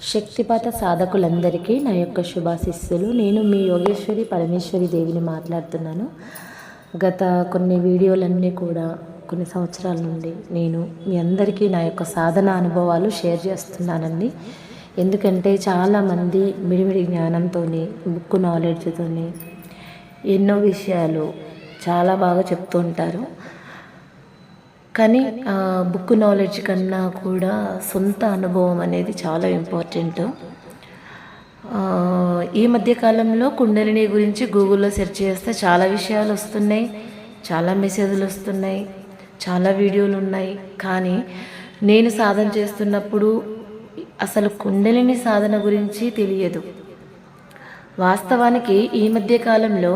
శక్తిపాత సాధకులందరికీ నా యొక్క శుభాశిస్సులు. నేను మీ యోగేశ్వరి పరమేశ్వరి దేవిని మాట్లాడుతున్నాను. గత కొన్ని వీడియోలన్నీ కూడా కొన్ని సంవత్సరాల నుండి నేను మీ అందరికీ నా యొక్క సాధన అనుభవాలు షేర్ చేస్తున్నానండి. ఎందుకంటే చాలామంది మిడిమిడి జ్ఞానంతో బుక్ నాలెడ్జ్తో ఎన్నో విషయాలు చాలా బాగా చెప్తూ ఉంటారు. కానీ బుక్ నాలెడ్జ్ కన్నా కూడా సొంత అనుభవం అనేది చాలా ఇంపార్టెంట్ ఈ మధ్య కాలంలో కుండలిని గురించి గూగుల్లో సెర్చ్ చేస్తే చాలా విషయాలు వస్తున్నాయి. చాలా మెసేజ్లు వస్తున్నాయి. చాలా వీడియోలు ఉన్నాయి. కానీ నేను సాధన చేస్తున్నప్పుడు అసలు కుండలిని సాధన గురించి తెలియదు. వాస్తవానికి ఈ మధ్య కాలంలో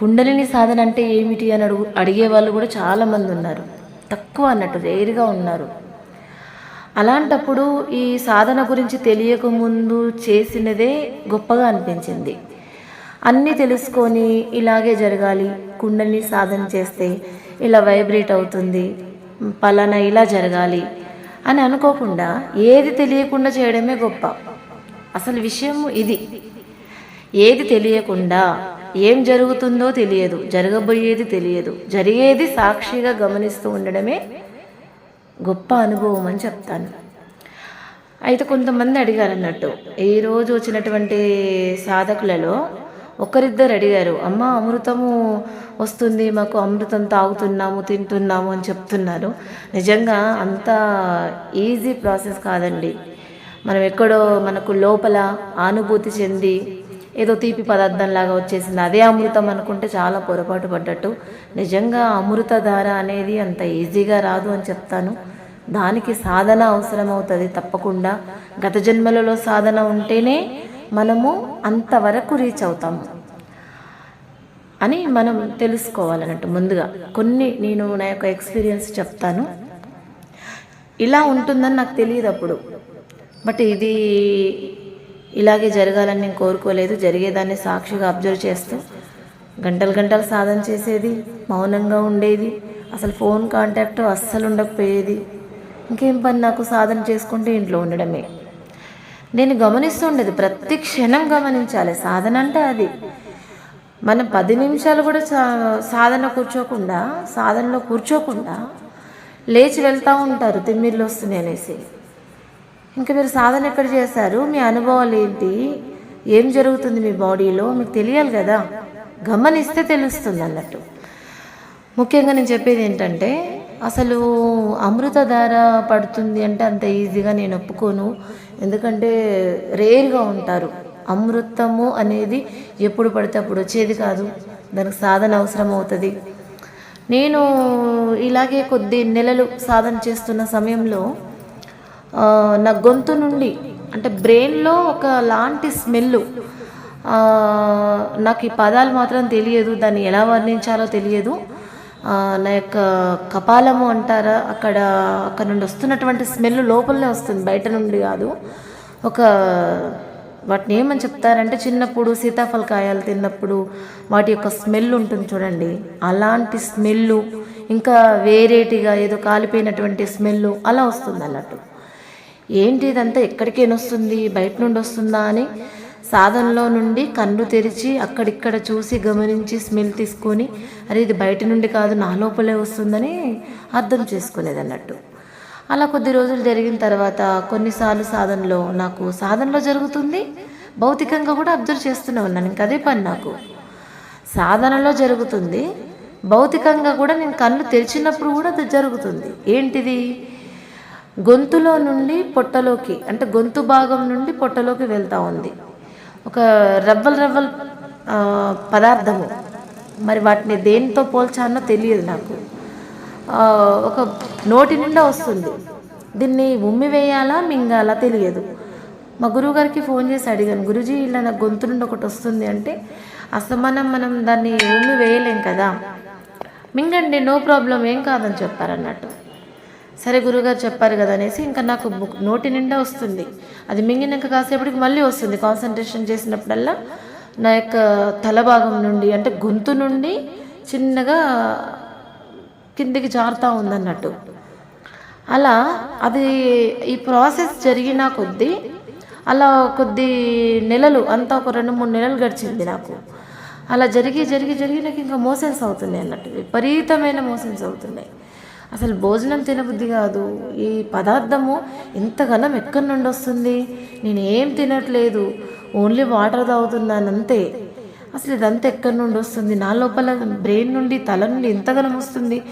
కుండలిని సాధన అంటే ఏమిటి అని అడుగు అడిగే వాళ్ళు కూడా చాలామంది ఉన్నారు. తక్కువ అన్నట్టు రేరుగా ఉన్నారు. అలాంటప్పుడు ఈ సాధన గురించి తెలియకముందు చేసినదే గొప్పగా అనిపించింది. అన్నీ తెలుసుకొని ఇలాగే జరగాలి కుండలిని సాధన చేస్తే ఇలా వైబ్రేట్ అవుతుంది పలానా ఇలా జరగాలి అని అనుకోకుండా ఏది తెలియకుండా చేయడమే గొప్ప. అసలు విషయం ఇది. ఏది తెలియకుండా ఏం జరుగుతుందో తెలియదు జరగబోయేది తెలియదు. జరిగేది సాక్షిగా గమనిస్తూ ఉండడమే గొప్ప అనుభవం అని చెప్తాను. అయితే కొంతమంది అడిగారు అన్నట్టు ఈ రోజు వచ్చినటువంటి సాధకులలో ఒకరిద్దరు అడిగారు అమ్మ అమృతము వస్తుంది మాకు అమృతం తాగుతున్నాము తింటున్నాము అని చెప్తున్నారు. నిజంగా అంత ఈజీ ప్రాసెస్ కాదండి. మనం ఎక్కడో మనకు లోపల అనుభూతి చెంది ఏదో తీపి పదార్థం లాగా వచ్చేసింది. అదే అమృతం అనుకుంటే చాలా పొరపాటు పడ్డట్టు. నిజంగా అమృత ధార అనేది అంత ఈజీగా రాదు అని చెప్తాను. దానికి సాధన అవసరం అవుతుంది తప్పకుండా. గత జన్మలలో సాధన ఉంటేనే మనము అంతవరకు రీచ్ అవుతాము అని మనం తెలుసుకోవాలన్నట్టు ముందుగా. కొన్ని నేను నా యొక్క ఎక్స్పీరియన్స్ చెప్తాను. ఇలా ఉంటుందని నాకు తెలియదు అప్పుడు. బట్ ఇది ఇలాగే జరగాలని నేను కోరుకోలేదు. జరిగేదాన్ని సాక్షిగా అబ్జర్వ్ చేస్తూ గంటలు గంటలు సాధన చేసేది మౌనంగా ఉండేది. అసలు ఫోన్ కాంటాక్ట్ అస్సలు ఉండకపోయేది. ఇంకేం పని నాకు సాధన చేసుకుంటే ఇంట్లో ఉండడమే. నేను గమనిస్తుండేది ప్రతి క్షణం గమనించాలి. సాధన అంటే అది. మనం పది నిమిషాలు కూడా సాధన కూర్చోకుండా సాధనలో కూర్చోకుండా లేచి వెళ్తూ ఉంటారు తిమ్మిర్లు వస్తున్నాయి అనేసి. ఇంకా మీరు సాధన ఎక్కడ చేశారు? మీ అనుభవాలు ఏంటి? ఏం జరుగుతుంది మీ బాడీలో? మీకు తెలియాలి కదా. గమనిస్తే తెలుస్తుంది అన్నట్టు. ముఖ్యంగా నేను చెప్పేది ఏంటంటే అసలు అమృతధార పడుతుంది అంటే అంత ఈజీగా నేను ఒప్పుకోను. ఎందుకంటే రేర్గా ఉంటారు. అమృతము అనేది ఎప్పుడు పడితే అప్పుడు వచ్చేది కాదు. దానికి సాధన అవసరం అవుతుంది. నేను ఇలాగే కొద్ది నెలలు సాధన చేస్తున్న సమయంలో నా గొంతు నుండి అంటే బ్రెయిన్లో ఒక లాంటి స్మెల్ నాకు ఈ పదాలు మాత్రం తెలియదు దాన్ని ఎలా వర్ణించాలో తెలియదు. నా యొక్క కపాలము అంటారా అక్కడ అక్కడ నుండి వస్తున్నటువంటి స్మెల్ లోపలనే వస్తుంది బయట నుండి కాదు. ఒక వాటిని ఏమని చెప్తారంటే చిన్నప్పుడు సీతాఫలకాయలు తిన్నప్పుడు వాటి యొక్క స్మెల్ ఉంటుంది చూడండి. అలాంటి స్మెల్ ఇంకా వేరేటిగా ఏదో కాలిపోయినటువంటి స్మెల్ అలా వస్తుంది అన్నట్టు. ఏంటి ఇదంతా ఎక్కడికి వస్తుంది బయట నుండి వస్తుందా అని సాధనలో నుండి కన్ను తెరిచి అక్కడిక్కడ చూసి గమనించి స్మెల్ తీసుకొని అరే ఇది బయట నుండి కాదు నా లోపలే వస్తుందని అర్థం చేసుకునేది అన్నట్టు అలా కొద్ది రోజులు జరిగిన తర్వాత కొన్నిసార్లు సాధనలో నాకు సాధనలో జరుగుతుంది భౌతికంగా కూడా అబ్జర్వ్ చేస్తూనే ఉన్నాను ఇంకా అదే పని నాకు. సాధనలో జరుగుతుంది భౌతికంగా కూడా నేను కళ్ళు తెరిచినప్పుడు కూడా అది జరుగుతుంది. ఏంటిది? గొంతులో నుండి పొట్టలోకి అంటే గొంతు భాగం నుండి పొట్టలోకి వెళ్తూ ఉంది. ఒక రవ్వల్ రవ్వల్ పదార్థము. మరి వాటిని దేనితో పోల్చానో తెలియదు నాకు. ఒక నోటి నిండా వస్తుంది. దీన్ని ఉమ్మి వేయాలా మింగాలా తెలియదు. మా గురువుగారికి ఫోన్ చేసి అడిగాను గురుజీ ఇలా నా గొంతు నుండి ఒకటి వస్తుంది అంటే అసమానం మనం దాన్ని ఉమ్మి వేయలేం కదా. మింగండి నో ప్రాబ్లం ఏం కాదని చెప్పారన్నట్టు. సరే గురుగారు చెప్పారు కదా అనేసి ఇంకా నాకు బుక్ నోటి నిండా వస్తుంది. అది మింగినాక కాసేపటికి మళ్ళీ వస్తుంది. కాన్సన్ట్రేషన్ చేసినప్పుడల్లా నా యొక్క తల భాగం నుండి అంటే గొంతు నుండి చిన్నగా కిందికి జారుతూ ఉందన్నట్టు. అలా అది ఈ ప్రాసెస్ జరిగిన కొద్దీ అలా కొద్ది నెలలు అంతా ఒక రెండు మూడు నెలలు గడిచింది నాకు. అలా జరిగి జరిగి జరిగి నాకు ఇంకా మోషన్స్ అవుతున్నాయి అన్నట్టు. విపరీతమైన మోషన్స్ అవుతున్నాయి. అసలు భోజనం తినబుద్ధి కాదు. ఈ పదార్థము ఇంతగానం ఎక్కడి నుండి వస్తుంది? నేను ఏం తినట్లేదు. ఓన్లీ వాటర్ తాగుతున్నాను అంతే అసలు ఇదంతా ఎక్కడి నుండి వస్తుంది? నా లోపల బ్రెయిన్ నుండి తల నుండి ఇంతగానం వస్తుంది.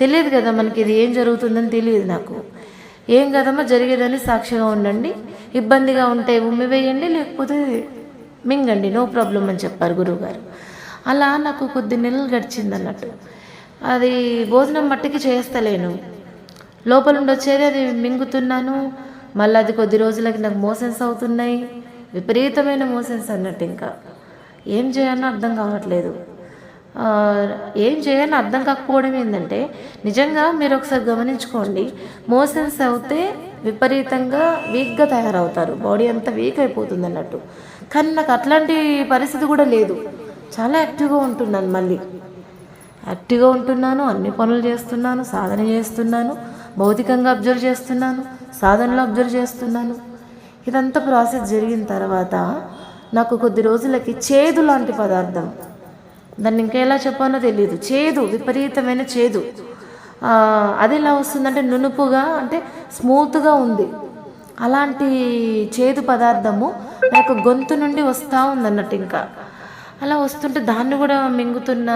తెలియదు కదా మనకి ఇది ఏం జరుగుతుందని తెలియదు నాకు. ఏం కదమ్మా జరిగేదని సాక్షిగా ఉండండి. ఇబ్బందిగా ఉంటే ఉమ్మి వేయండి లేకపోతే మింగండి. నో ప్రాబ్లం అని చెప్పారు గురువుగారు. అలా నాకు కొద్ది నెలలు గడిచింది అన్నట్టు అది భోజనం మట్టికి చేస్తలేను. లోపల ఉండొచ్చేది వచ్చేది అది మింగుతున్నాను. మళ్ళీ అది కొద్ది రోజులకి నాకు మోషన్స్ అవుతున్నాయి. విపరీతమైన మోషన్స్ అన్నట్టు ఇంకా. ఏం చేయాలో అర్థం కావట్లేదు. ఏం చేయాలో అర్థం కాకపోవడం ఏంటంటే నిజంగా మీరు ఒకసారి గమనించుకోండి. మోషన్స్ అవుతే విపరీతంగా వీక్గా తయారవుతారు. బాడీ అంతా వీక్ అయిపోతుంది అన్నట్టు. కానీ నాకు అట్లాంటి పరిస్థితి కూడా లేదు. చాలా యాక్టివ్గా ఉంటున్నాను మళ్ళీ. యాక్టివ్గా ఉంటున్నాను అన్ని పనులు చేస్తున్నాను సాధన చేస్తున్నాను భౌతికంగా అబ్జర్వ్ చేస్తున్నాను సాధనలో అబ్జర్వ్ చేస్తున్నాను. ఇదంతా ప్రాసెస్ జరిగిన తర్వాత నాకు కొద్ది రోజులకి చేదు లాంటి పదార్థం. దాన్ని ఇంకా ఎలా చెప్పానో తెలియదు చేదు విపరీతమైన చేదు. అది ఎలా వస్తుందంటే నునుపుగా అంటే స్మూత్గా ఉంది. అలాంటి చేదు పదార్థము నాకు గొంతు నుండి వస్తూ ఉందన్నట్టు ఇంకా. అలా వస్తుంటే దాన్ని కూడా మింగుతున్న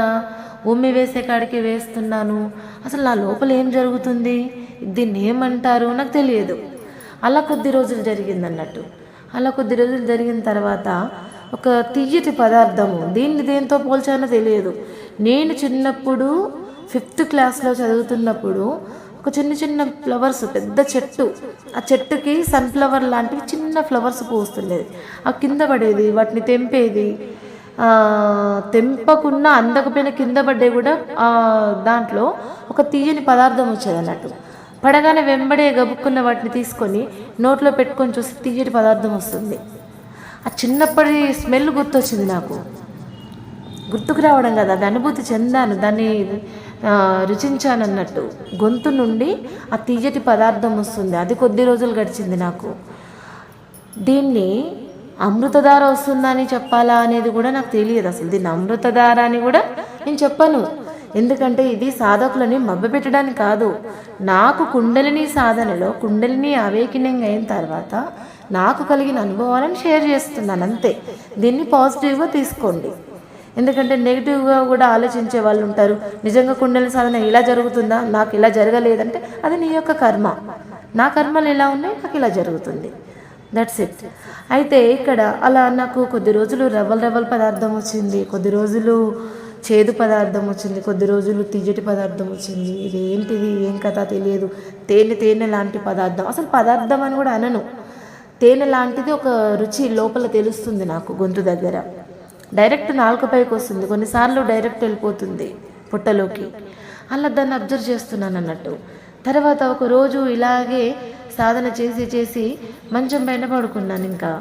ఉమ్మి వేసే కాడికి వేస్తున్నాను. అసలు నా లోపల ఏం జరుగుతుంది? దీన్ని ఏమంటారు? నాకు తెలియదు. అలా కొద్ది రోజులు జరిగింది అన్నట్టు అలా కొద్ది రోజులు జరిగిన తర్వాత ఒక తియ్యటి పదార్థము దీన్ని దేంతో పోల్చానో తెలియదు. నేను చిన్నప్పుడు ఫిఫ్త్ క్లాస్లో చదువుతున్నప్పుడు ఒక చిన్న చిన్న ఫ్లవర్స్ పెద్ద చెట్టు. ఆ చెట్టుకి సన్ఫ్లవర్ లాంటివి చిన్న ఫ్లవర్స్ పూస్తుండేది. ఆ కింద పడేది వాటిని తెంపేది. ఆ, తెంపకుండా అందకపోయిన కింద పడ్డే కూడా ఆ, దాంట్లో ఒక తీయని పదార్థం వచ్చేది అన్నట్టు. పడగానే వెంబడే గబుక్కున్న వాటిని తీసుకొని నోట్లో పెట్టుకొని చూసి తీయటి పదార్థం వస్తుంది. ఆ చిన్నప్పటి స్మెల్ గుర్తొచ్చింది నాకు. గుర్తుకు రావడం కదా అది అనుభూతి చెందాను దాన్ని రుచించానన్నట్టు. రుచించాను అన్నట్టు గొంతు నుండి ఆ తీయటి పదార్థం వస్తుంది. అది కొద్ది రోజులు గడిచింది నాకు. దీన్ని అమృతధార వస్తుందని చెప్పాలా అనేది కూడా నాకు తెలియదు. అసలు దీన్ని అమృతధార అని కూడా నేను చెప్పను. ఎందుకంటే ఇది సాధకులని మభ్యపెట్టడానికి కాదు. నాకు కుండలిని సాధనలో కుండలిని అవేకినింగ్ అయిన తర్వాత నాకు కలిగిన అనుభవాలను షేర్ చేస్తున్నాను. అంతే. దీన్ని పాజిటివ్గా తీసుకోండి. ఎందుకంటే నెగిటివ్గా కూడా ఆలోచించే వాళ్ళు ఉంటారు. నిజంగా కుండలి సాధన ఇలా జరుగుతుందా? నాకు ఇలా జరగలేదంటే అది నీ యొక్క కర్మ. నా కర్మలు ఎలా ఉన్నాయి? నాకు ఇలా జరుగుతుంది. దట్స్ ఇట్ అయితే ఇక్కడ అలా నాకు కొద్ది రోజులు రవ్వల రవ్వల పదార్థం వచ్చింది కొద్ది రోజులు చేదు పదార్థం వచ్చింది కొద్ది రోజులు తియ్యటి పదార్థం వచ్చింది. ఇది ఏంటిది ఏం కథ తెలియదు. తేనె తేనె లాంటి పదార్థం. అసలు పదార్థం అని కూడా అనను. తేనె లాంటిది ఒక రుచి లోపల తెలుస్తుంది నాకు గొంతు దగ్గర. డైరెక్ట్ నాలుకపైకి వస్తుంది. కొన్నిసార్లు డైరెక్ట్ వెళ్ళిపోతుంది పొట్టలోకి. అలా దాన్ని అబ్జర్వ్ చేస్తున్నాను అన్నట్టు. తర్వాత ఒక రోజు ఇలాగే సాధన చేసి చేసి మంచం పైన పడుకున్నాను ఇంకా.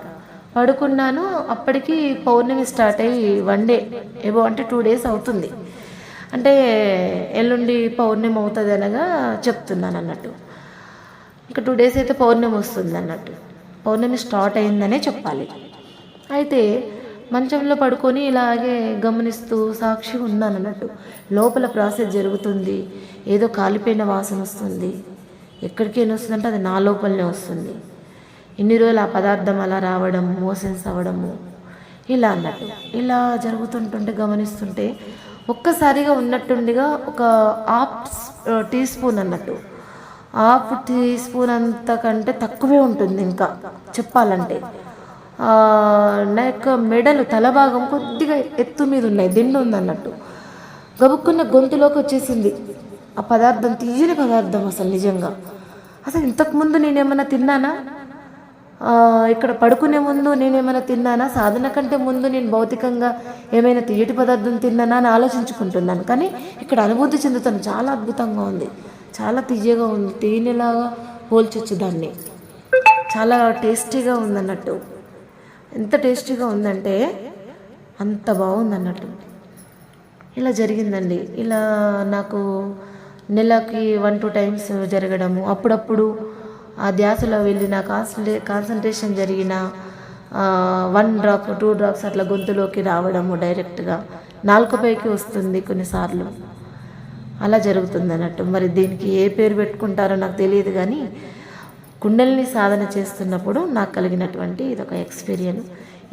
పడుకున్నాను అప్పటికి పౌర్ణమి స్టార్ట్ అయ్యి వన్ డే ఏవో అంటే టూ డేస్ అవుతుంది. అంటే ఎల్లుండి పౌర్ణమి అవుతుంది అనగా చెప్తున్నాను అన్నట్టు. ఇంకా టూ డేస్ అయితే పౌర్ణమి వస్తుంది అన్నట్టు. పౌర్ణమి స్టార్ట్ అయిందనే చెప్పాలి. అయితే మంచంలో పడుకొని ఇలాగే గమనిస్తూ సాక్షి ఉన్నాను అన్నట్టు. లోపల ప్రాసెస్ జరుగుతుంది. ఏదో కాలిపోయిన వాసన వస్తుంది. ఎక్కడికైనా వస్తుందంటే అది నా లోపలనే వస్తుంది. ఇన్ని రోజులు ఆ పదార్థం అలా రావడం మోషన్స్ అవ్వడము ఇలా అన్నట్టు. ఇలా జరుగుతుంటుంటే గమనిస్తుంటే ఒక్కసారిగా ఉన్నట్టుండిగా ఒక హాఫ్ టీ స్పూన్ అన్నట్టు. హాఫ్ టీ స్పూన్ అంతకంటే తక్కువే ఉంటుంది ఇంకా చెప్పాలంటే. నా యొక్క మెడలు తలభాగం కొద్దిగా ఎత్తు మీద ఉన్నాయి దిండు ఉంది అన్నట్టు గబుక్కున్న గొంతులోకి వచ్చేసింది. ఆ పదార్థం తీయని పదార్థం అసలు నిజంగా. అసలు ఇంతకుముందు నేనేమన్నా తిన్నానా? ఇక్కడ పడుకునే ముందు నేనేమైనా తిన్నానా? సాధన కంటే ముందు నేను భౌతికంగా ఏమైనా తీయటి పదార్థం తిన్నానా అని ఆలోచించుకుంటున్నాను. కానీ ఇక్కడ అనుభూతి చెందుతాను. చాలా అద్భుతంగా ఉంది. చాలా తీయగా ఉంది. తేనెలాగా పోల్చొచ్చు దాన్ని. చాలా టేస్టీగా ఉందన్నట్టు. ఎంత టేస్టీగా ఉందంటే అంత బాగుందన్నట్టు. ఇలా జరిగిందండి. ఇలా నాకు నెలకి వన్ టూ టైమ్స్ జరగడము. అప్పుడప్పుడు ఆ ధ్యాసలో వెళ్ళిన కాన్సన్ట్రే కాన్సన్ట్రేషన్ జరిగిన వన్ డ్రాప్ టూ డ్రాప్స్ అట్లా గొంతులోకి రావడము డైరెక్ట్గా. నాలుకపైకి వస్తుంది కొన్నిసార్లు. అలా జరుగుతుంది అన్నట్టు మరి దీనికి ఏ పేరు పెట్టుకుంటారో నాకు తెలియదు కానీ కుండల్ని సాధన చేస్తున్నప్పుడు నాకు కలిగినటువంటి ఇది ఒక ఎక్స్పీరియన్స్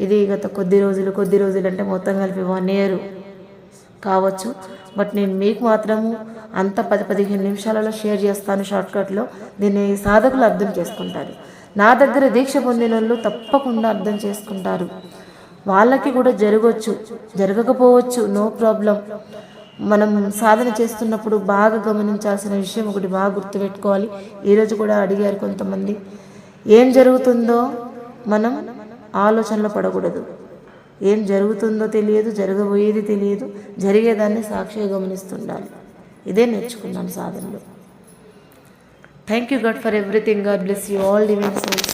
ఇది గత కొద్ది రోజులు కొద్ది రోజులు అంటే మొత్తం కలిపి వన్ ఇయర్ కావచ్చు. బట్ నేను మీకు మాత్రము అంత పది పదిహేను నిమిషాలలో షేర్ చేస్తాను షార్ట్కట్లో. దీన్ని సాధకులు అర్థం చేసుకుంటారు. నా దగ్గర దీక్ష పొందిన వాళ్ళు తప్పకుండా అర్థం చేసుకుంటారు. వాళ్ళకి కూడా జరగవచ్చు జరగకపోవచ్చు నో ప్రాబ్లం మనం సాధన చేస్తున్నప్పుడు బాగా గమనించాల్సిన విషయం ఒకటి బాగా గుర్తుపెట్టుకోవాలి. ఈరోజు కూడా అడిగారు కొంతమంది. ఏం జరుగుతుందో మనం ఆలోచనలో పడకూడదు. ఏం జరుగుతుందో తెలియదు జరగబోయేది తెలియదు. జరిగేదాన్ని సాక్షిగా గమనిస్తుండాలి. ఇదే నేర్చుకున్నాను సాధనలో. Thank you God for everything God bless you all divine souls